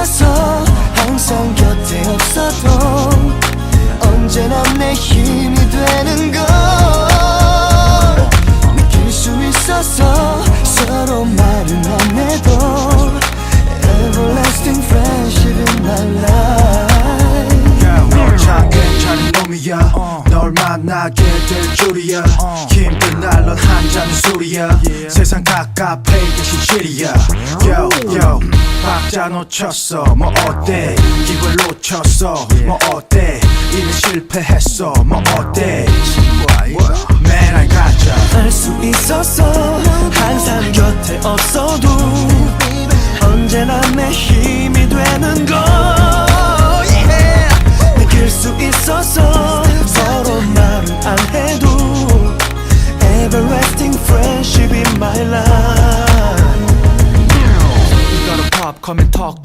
있어서 항상 곁에 없어도 언제나 내 힘이 되는 걸 느낄 수 있어서 서로 말은 안 해도 Everlasting friendship in my life 참 괜찮은 놈이야. 널 만나게 될 줄이야. 힘든 날넌 한잔 술이야. 세상 가깝해 대신 실이야. Yo yo 박자 놓쳤어. 뭐 어때? 기회 놓쳤어. 뭐 어때? 이미 실패했어. 뭐 어때? 맨날 가자. 알수 있었어 항상 곁에 없어도 언제나 내 힘이 되는 걸. 느낄 수 있었어 come and talk